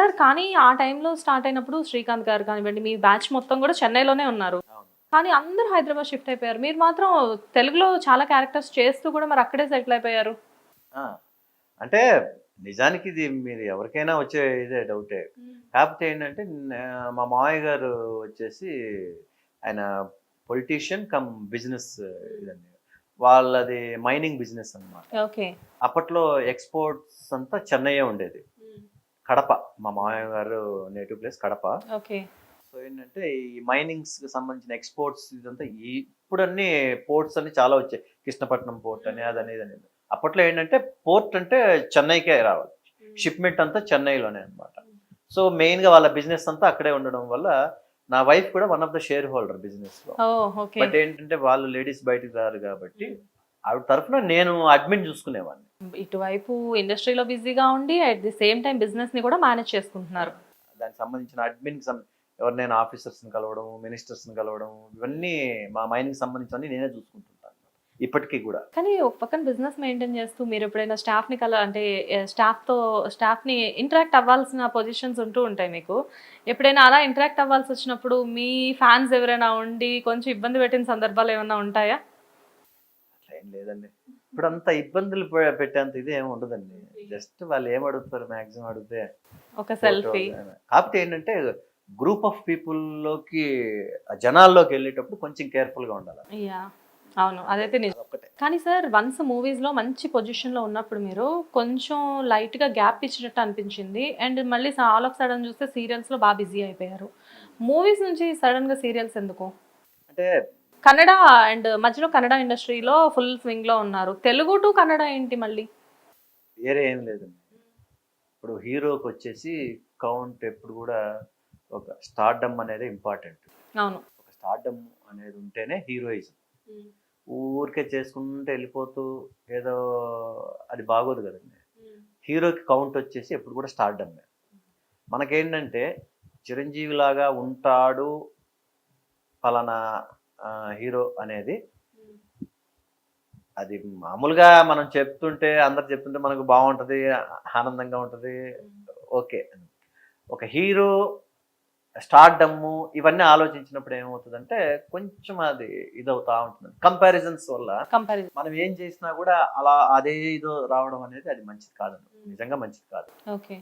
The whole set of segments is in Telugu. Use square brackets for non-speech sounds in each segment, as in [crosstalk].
సార్ కానీ ఆ టైంలో స్టార్ట్ అయినప్పుడు శ్రీకాంత్ గారు కానివ్వండి మీ బ్యాచ్ మొత్తం కూడా చెన్నైలోనే ఉన్నారు. కానీ అందరూ హైదరాబాద్ షిఫ్ట్ అయిపోయారు. మీరు మాత్రం తెలుగులో చాలా క్యారెక్టర్స్ చేస్తూ కూడా మరి అక్కడే సెటిల్ అయిపోయారు. అంటే నిజానికి ఇది మీరు ఎవరికైనా వచ్చే ఇదే డౌటే. కాకపోతే ఏంటంటే మా మామయ్య గారు వచ్చేసి ఆయన పొలిటీషియన్ కమ్ బిజినెస్ ఇదండి. వాళ్ళది మైనింగ్ బిజినెస్ అన్నమాట. ఓకే. అప్పట్లో ఎక్స్పోర్ట్స్ అంతా చెన్నైయే ఉండేది. కడప. మా మామయ్య గారు native place Kadapa. Okay. So ఏంటంటే ఈ మైనింగ్స్కి సంబంధించిన ఎక్స్పోర్ట్స్ ఇదంతా ఇప్పుడు అన్ని పోర్ట్స్ అన్ని చాలా వచ్చాయి. కృష్ణపట్నం పోర్ట్ అని అదని ఇదని. అప్పట్లో ఏంటంటే పోర్ట్ అంటే చెన్నైకే రావాలి. షిప్మెంట్ అంతా చెన్నైలోనే అన్నమాట. సో మెయిన్గా వాళ్ళ బిజినెస్ అంతా అక్కడే ఉండడం వల్ల నా వైఫ్ కూడా one of the shareholder బిజినెస్లో బట్ ఏంటంటే వాళ్ళు లేడీస్ బయటకు రారు కాబట్టి ఆవిడ తరఫున నేను అడ్మిన్ చూసుకునేవాడిని. ఇటువైపు ఇండస్ట్రీలో బిజీగా ఉండి అట్ ది సేమ్ టైం బిజినెస్ని కూడా మేనేజ్ చేసుకుంటున్నారు. దానికి సంబంధించిన అడ్మిన్ ఎవరినైనా ఆఫీసర్స్ని కలవడం మినిస్టర్స్ని కలవడం ఇవన్నీ మా మైండ్కి సంబంధించి నేనే చూసుకుంటుంటాను. ఇప్పటికీ కూడా. కానీ ఒక పక్కన బిజినెస్ మెయింటైన్ చేస్తూ మీరు ఎప్పుడైనా స్టాఫ్ని కల అంటే స్టాఫ్తో స్టాఫ్ని ఇంటరాక్ట్ అవ్వాల్సిన పొజిషన్స్ ఉంటూ ఉంటాయి మీకు. ఎప్పుడైనా అలా ఇంటరాక్ట్ అవ్వాల్సి వచ్చినప్పుడు మీ ఫ్యాన్స్ ఎవరైనా ఉండి కొంచెం ఇబ్బంది పెట్టిన సందర్భాలు ఏమైనా ఉంటాయా? ఏం లేదండి. ఇప్పుడు అంత ఇబ్బందులు పెట్టేంత ఇది ఏమి ఉండదండి. జస్ట్ వాళ్ళు ఏం అడుగుతారు మాక్సిమం అడిగితే ఒక సెల్ఫీ. కాకపోతే ఏంటంటే గ్రూప్ ఆఫ్ పీపుల్లోకి జనాల్లోకి వెళ్ళేటప్పుడు కొంచెం కేర్ఫుల్గా ఉండాలి. యా. అవును. అదైతే నిజం. కానీ సార్ వన్స్ మూవీస్లో మంచి పొజిషన్లో ఉన్నప్పుడు మీరు కొంచెం లైట్గా గ్యాప్ ఇచ్చినట్టు అనిపించింది. అండ్ మళ్ళీ ఆల్ ఆఫ్ సడన్ చూస్తే సీరియల్స్లో బాగా బిజీ అయిపోయారు. మూవీస్ నుంచి సడన్గా సీరియల్స్ ఎందుకు? అంటే కన్నడ అండ్ మధ్యలో కన్నడ ఇండస్ట్రీలో ఫుల్ స్వింగ్లో ఉన్నారు. తెలుగు టు కన్నడ ఏంటి మళ్ళీ? వేరే ఏం లేదండి. ఇప్పుడు హీరోకి వచ్చేసి కౌంట్ ఎప్పుడు కూడా ఒక స్టార్డమ్ అనేది ఇంపార్టెంట్. అవును. ఒక స్టార్డమ్ అనేది ఉంటేనే హీరోయిజం. ఊరికే చేసుకుంటూ వెళ్ళిపోతూ ఏదో అది బాగోదు కదండి. హీరోకి కౌంట్ వచ్చేసి ఎప్పుడు కూడా స్టార్డమ్. మనకేంటంటే చిరంజీవి లాగా ఉంటాడు ఫలానా హీరో అనేది అది మామూలుగా మనం చెప్తుంటే అందరు చెప్తుంటే మనకు బాగుంటుంది ఆనందంగా ఉంటుంది. ఓకే. ఒక హీరో స్టార్డమ్ము ఇవన్నీ ఆలోచించినప్పుడు ఏమవుతుందంటే కొంచెం అది ఇదవుతా ఉంటుంది కంపారిజన్స్ వల్ల కంపారిజన్ మనం ఏం చేసినా కూడా అలా అదే ఇదో రావడం అనేది అది మంచిది కాదండి. నిజంగా మంచిది కాదు. ఓకే.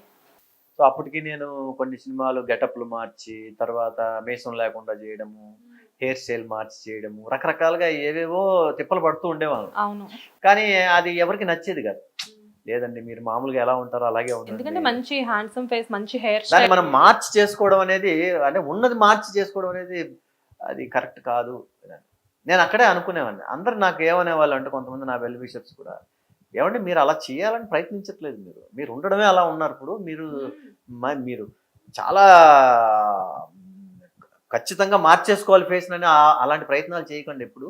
సో అప్పటికి నేను కొన్ని సినిమాలు గెటప్లు మార్చి తర్వాత మేసం లేకుండా చేయడము హెయిర్ స్టైల్ మార్చి చేయడము రకరకాలుగా ఏవేవో తిప్పలు పడుతూ ఉండేవాళ్ళం. అవును. కానీ అది ఎవరికి నచ్చేది కాదు. లేదండి మీరు మామూలుగా ఎలా ఉంటారో అలాగే ఎందుకంటే మంచి హ్యాండ్సమ్ ఫేస్ మంచి హెయిర్ దాన్ని స్టైల్ మనం మార్చి చేసుకోవడం అనేది అంటే ఉన్నది మార్చి చేసుకోవడం అనేది అది కరెక్ట్ కాదు. నేను అక్కడే అనుకునేవాడిని. అందరు నాకు ఏమనేవాళ్ళు అంటే కొంతమంది నా వెల్ విషర్స్ కూడా ఏమంటే మీరు అలా చేయాలని ప్రయత్నించట్లేదు మీరు. మీరు ఉండడమే అలా ఉన్నారు ఇప్పుడు. మీరు మ- మీరు చాలా ఖచ్చితంగా మార్చేసుకోవాలి ఫేస్ అని అలాంటి ప్రయత్నాలు చేయకండి ఎప్పుడు.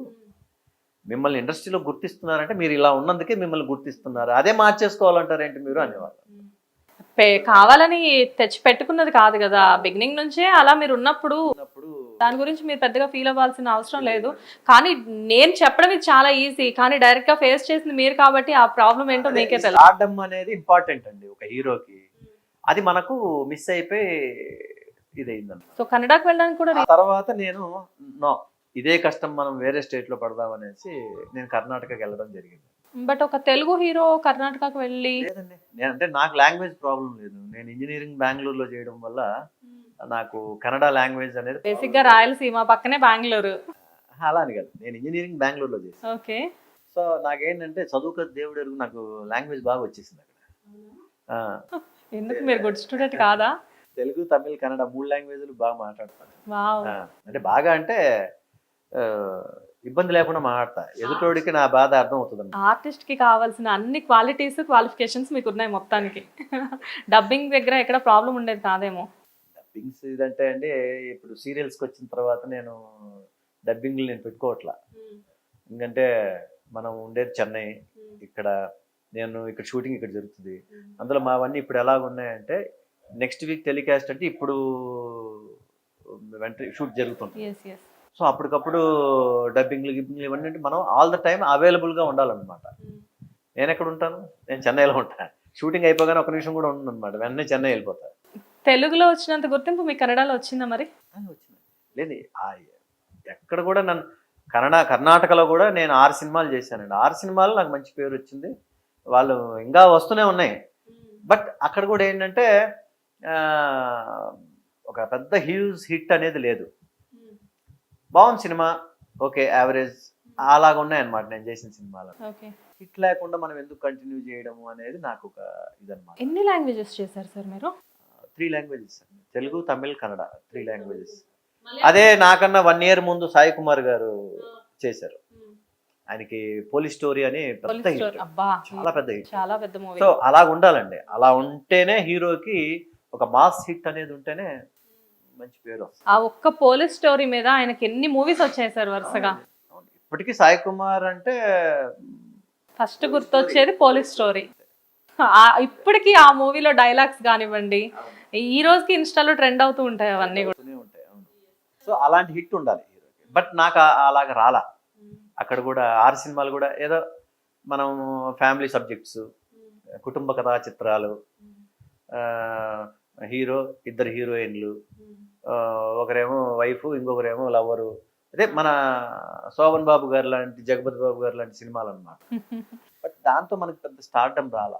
మిమ్మల్ని ఇండస్ట్రీలో గుర్తిస్తున్నారంటే మీరు ఇలా ఉన్నందుకే మిమ్మల్ని గుర్తిస్తున్నారు. అదే మార్చేసుకోవాలంటారేంటి మీరు? అనేవాళ్ళు కావాలని తెచ్చి పెట్టుకున్నది కాదు కదా. బిగినింగ్ నుంచే అలా మీరు ఉన్నప్పుడు దాని గురించి మీరు పెద్దగా ఫీల్ అవ్వాల్సిన అవసరం లేదు. కానీ నేను చెప్పడం ఇది చాలా ఈజీ కానీ డైరెక్ట్గా ఫేస్ చేసింది మీరు కాబట్టి ఆ ప్రాబ్లం ఏంటో మీకే తెలుసు అనేది ఇంపార్టెంట్ అండి ఒక హీరోకి అది మనకు మిస్ అయిపోయి ఇదైందన్నమాట. సో కన్నడకు వెళ్ళడానికి కూడా తర్వాత నేను నో ఇదే కష్టం మనం వేరే స్టేట్లో పడదాం అనేసి నేను కర్ణాటకకి వెళ్ళడం జరిగింది. బట్ ఒక తెలుగు హీరో కర్ణాటకకు వెళ్ళి లేదండి. నేను అంటే నాకు లాంగ్వేజ్ ప్రాబ్లం లేదు. నేను ఇంజనీరింగ్ బెంగళూరులో చేయడం వల్ల నాకు కన్నడ లాంగ్వేజ్ అనేది బేసిక్గా రాయలసీమ పక్కనే బెంగళూరు. అలా అని కాదు. నేను ఇంజనీరింగ్ బెంగళూరులో చేశాను. ఓకే. సో నాకేంటంటే చదువుక దేవుడు నాకు లాంగ్వేజ్ బాగా వచ్చేసింది అక్కడ. [laughs] ఎందుకు మీరు గుడ్ స్టూడెంట్ కాదా? తెలుగు తమిళ్ కన్నడ మూడు లాంగ్వేజ్లు బాగా మాట్లాడతాను అంటే బాగా అంటే ఇబ్బంది లేకుండా మాట్లాడతా. ఎదుటోడికి నా బాధ అర్థం అవుతుంది ఆర్టిస్ట్కి కావాల్సిన అన్ని క్వాలిటీస్ క్వాలిఫికేషన్స్ మీకు ఉన్నాయి మొత్తానికి. డబ్బింగ్ దగ్గర ఎక్కడ ప్రాబ్లం ఉండేది కాదేమో. డబ్బింగ్స్ ఇదంటే అండి ఇప్పుడు సీరియల్స్కి వచ్చిన తర్వాత నేను డబ్బింగ్లు నేను పెట్టుకోవట్లా. ఎందుకంటే మనం ఉండేది చెన్నై. ఇక్కడ నేను ఇక్కడ షూటింగ్ ఇక్కడ జరుగుతుంది. అందులో మావన్నీ ఇప్పుడు ఎలాగ ఉన్నాయంటే నెక్స్ట్ వీక్ టెలికాస్ట్ అంటే ఇప్పుడు వెంటనే షూట్ జరుగుతుంది సో అప్పటికప్పుడు డబ్బింగ్లు గిబ్బింగ్లు ఇవన్నీ అంటే మనం ఆల్ ద టైం అవైలబుల్గా ఉండాలన్నమాట. నేను ఎక్కడ ఉంటాను? నేను చెన్నైలో ఉంటాను షూటింగ్ అయిపోగానే ఒక నిమిషం కూడా ఉండను అనమాట వెంటనే చెన్నై వెళ్ళిపోతాను తెలుగులో వచ్చినంత గుర్తింపు మీకు కన్నడలో వచ్చిందా మరి? వచ్చింది. లేదు ఎక్కడ కూడా నన్ను కన్నడ కర్ణాటకలో కూడా నేను ఆరు సినిమాలు చేశానండి. ఆరు సినిమాలు నాకు మంచి పేరు వచ్చింది. వాళ్ళు ఇంకా వస్తూనే ఉన్నాయి. బట్ అక్కడ కూడా ఏంటంటే ఒక పెద్ద హ్యూజ్ హిట్ అనేది లేదు. బాగుంది సినిమా. ఓకే యావరేజ్ అలాగ ఉన్నాయన్నమాట నేను చేసిన సినిమాలు. హిట్ లేకుండా మనం ఎందుకు కంటిన్యూ చేయడము అనేది నాకు ఒక ఇదన్నమాట. ఎన్ని లాంగ్వేజెస్ చేశారు సార్ మీరు? Three languages Telugu Tamil Kannada three languages అదే నాకన్నా వన్ ఇయర్ ముందు సాయి కుమార్ గారు చేశారు. ఆయనకి పోలీస్ స్టోరీ అని పెద్ద చాలా పెద్ద హిట్ చాలా పెద్ద మూవీ సో అలా ఉండాలండి అలా ఉంటేనే హీరోకి ఒక మాస్ హిట్ అనేది ఉంటేనే మంచి పేరు ఆ ఒక్క పోలీస్ స్టోరీ మీద ఆయనకి ఎన్ని మూవీస్ వచ్చాయి సార్ వరుసగా. ఇప్పటికీ సాయి కుమార్ అంటే ఫస్ట్ గుర్తొచ్చేది పోలీస్ స్టోరీ. ఇప్పటికీ ఆ మూవీలో డైలాగ్స్ కానివ్వండి ఈ రోజుకి ఇన్స్టాలో ట్రెండ్ అవుతూ ఉంటాయి అవన్నీ కూడా. ఉంటాయి సో అలాంటి హిట్ ఉండాలి బట్ నాకు అలాగ రాలా. అక్కడ కూడా ఆరు సినిమాలు కూడా ఏదో మనం ఫ్యామిలీ సబ్జెక్ట్స్ కుటుంబ కథా చిత్రాలు హీరో ఇద్దరు హీరోయిన్లు. ఒకరేమో వైఫ్ ఇంకొకరేమో లవరు అదే మన శోభన్ బాబు గారు లాంటి జగపతి బాబు గారు లాంటి సినిమాలు అన్నమాట [laughs] బట్ దాంతో మనకి పెద్ద స్టార్డమ్ రాలా.